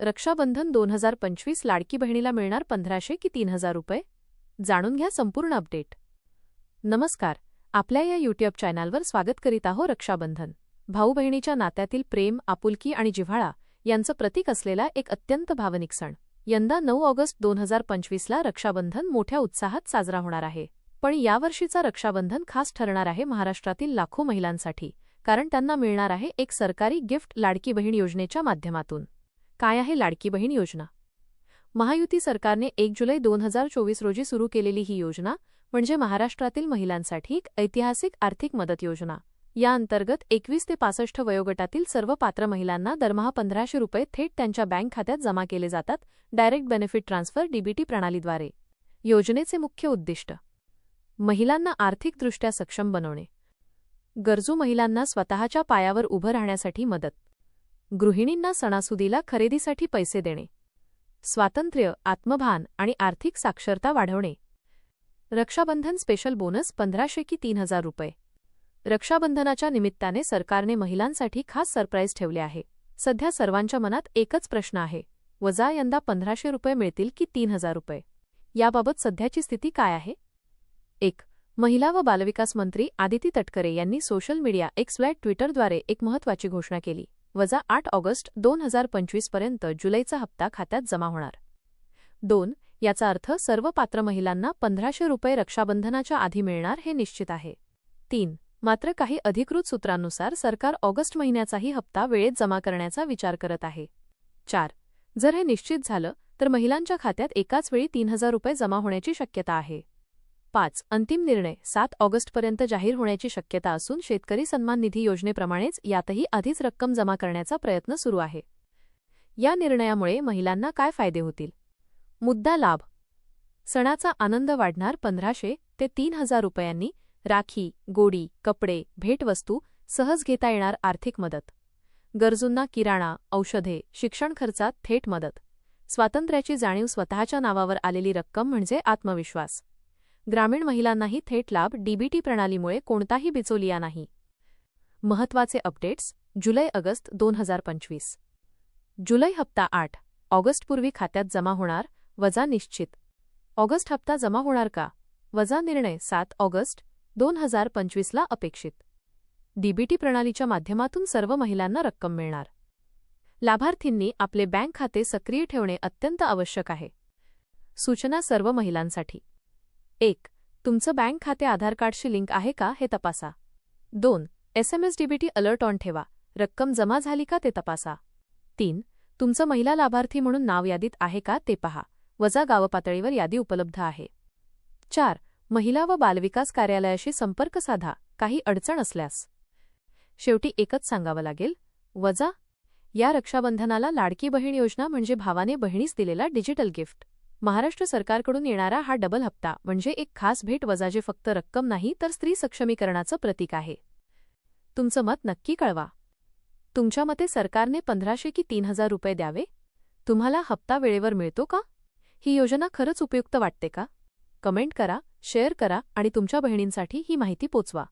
रक्षाबंधन दोन हजार पंचवीस लाडकी बहिणीला मिळणार पंधराशे की तीन हजार रुपये? जाणून घ्या संपूर्ण अपडेट. नमस्कार आपल्या या युट्यूब चॅनलवर स्वागत करीत आहो रक्षाबंधन. भाऊ बहिणीच्या नात्यातील प्रेम आपुलकी आणि जिव्हाळा यांचं प्रतीक असलेला एक अत्यंत भावनिक सण. यंदा नऊ ऑगस्ट दोन हजार पंचवीसला रक्षाबंधन मोठ्या उत्साहात साजरा होणार आहे. पण यावर्षीचा रक्षाबंधन खास ठरणार आहे महाराष्ट्रातील लाखो महिलांसाठी कारण त्यांना मिळणार आहे एक सरकारी गिफ्ट लाडकी बहीण योजनेच्या माध्यमातून. काय आहे लाडकी बहीण योजना? महायुती सरकारने एक जुलै दोन हजार चोवीस रोजी सुरू केलेली ही योजना म्हणजे महाराष्ट्रातील महिलांसाठी एक ऐतिहासिक आर्थिक मदत योजना. या अंतर्गत एकवीस ते पासष्ट वयोगटातील सर्व पात्र महिलांना दरमहा पंधराशे रुपये थेट त्यांच्या बँक खात्यात जमा केले जातात डायरेक्ट बेनिफिट ट्रान्सफर डीबीटी प्रणालीद्वारे. योजनेचे मुख्य उद्दिष्ट. महिलांना आर्थिकदृष्ट्या सक्षम बनवणे. गरजू महिलांना स्वतःच्या पायावर उभं राहण्यासाठी मदत. गृहिणींना सणासुदीला खरेदीसाठी पैसे देणे. स्वातंत्र्य आत्मभान आणि आर्थिक साक्षरता वाढवणे. रक्षाबंधन स्पेशल बोनस पंधराशे की तीन हजार रुपये. रक्षाबंधनाच्या निमित्ताने सरकारने महिलांसाठी खास सरप्राईज ठेवले आहे. सध्या सर्वांच्या मनात एकच प्रश्न आहे. वजा यंदा पंधराशे रुपये मिळतील की तीन हजार रुपये? याबाबत सध्याची स्थिती काय आहे? एक. महिला व बालविकास मंत्री आदिती तटकरे यांनी सोशल मीडिया एक्स व्लॅट ट्विटरद्वारे एक महत्त्वाची घोषणा केली. वजा आठ ऑगस्ट दोन हजार पंचवीसपर्यंत जुलैचा हप्ता खात्यात जमा होणार. दोन याचा अर्थ सर्व पात्र महिलांना पंधराशे रुपये रक्षाबंधनाच्या आधी मिळणार हे निश्चित आहे. तीन मात्र काही अधिकृत सूत्रांनुसार सरकार ऑगस्ट महिन्याचाही हप्ता वेळेत जमा करण्याचा विचार करत आहे. चार जर हे निश्चित झालं तर महिलांच्या खात्यात एकाच वेळी तीन हजार रुपये जमा होण्याची शक्यता आहे. पाच अंतिम निर्णय सात ऑगस्टपर्यंत जाहीर होण्याची शक्यता असून शेतकरी सन्मान निधी योजनेप्रमाणेच यातही आधीच रक्कम जमा करण्याचा प्रयत्न सुरू आहे. या निर्णयामुळे महिलांना काय फायदे होतील? मुद्दा लाभ. सणाचा आनंद वाढणार पंधराशे ते तीन हजार रुपयांनी. राखी गोडी कपडे भेटवस्तू सहज घेता येणार आर्थिक मदत. गरजूंना किराणा औषधे शिक्षण खर्चात थेट मदत. स्वातंत्र्याची जाणीव स्वतःच्या नावावर आलेली रक्कम म्हणजे आत्मविश्वास. ग्रामीण महिलांनाही थेट लाभ डीबीटी प्रणालीमुळे कोणताही बिचोलिया नाही. महत्त्वाचे अपडेट्स जुलै ऑगस्ट दोन हजार पंचवीस. जुलै हप्ता आठ. ऑगस्टपूर्वी खात्यात जमा होणार वजा निश्चित. ऑगस्ट हप्ता जमा होणार का? वजा निर्णय सात ऑगस्ट दोन हजार पंचवीसला अपेक्षित. डीबीटी प्रणालीच्या माध्यमातून सर्व महिलांना रक्कम मिळणार. लाभार्थींनी आपले बँक खाते सक्रिय ठेवणे अत्यंत आवश्यक आहे. सूचना सर्व महिलांसाठी. एक तुमचं बँक खाते आधार कार्डशी लिंक आहे का हे तपासा. दोन S M S DBT alert on ठेवा. रक्कम जमा झाली का ते तपासा. तीन तुमचं महिला लाभार्थी म्हणून नाव यादीत आहे का ते पहा. वजा गावपातळीवर यादी उपलब्ध आहे. चार महिला व बालविकास कार्यालयाशी संपर्क साधा. काही अडचण असल्यास. शेवटी एकच सांगावं लागेल. वजा. या रक्षाबंधनाला लाडकी बहीण योजना म्हणजे भावाने बहिणीस दिलेला डिजिटल गिफ्ट. महाराष्ट्र सरकारकडून येणारा हा डबल हप्ता म्हणजे एक खास भेट वजा जे फक्त रक्कम नाही तर स्त्री सक्षमीकरणाचं प्रतीक आहे. तुमचं मत नक्की कळवा. तुमच्या मते सरकारने पंधराशे की तीन हजार रुपये द्यावे? तुम्हाला हप्ता वेळेवर मिळतो का? ही योजना खरंच उपयुक्त वाटते का? कमेंट करा शेअर करा आणि तुमच्या बहिणींसाठी ही माहिती पोचवा.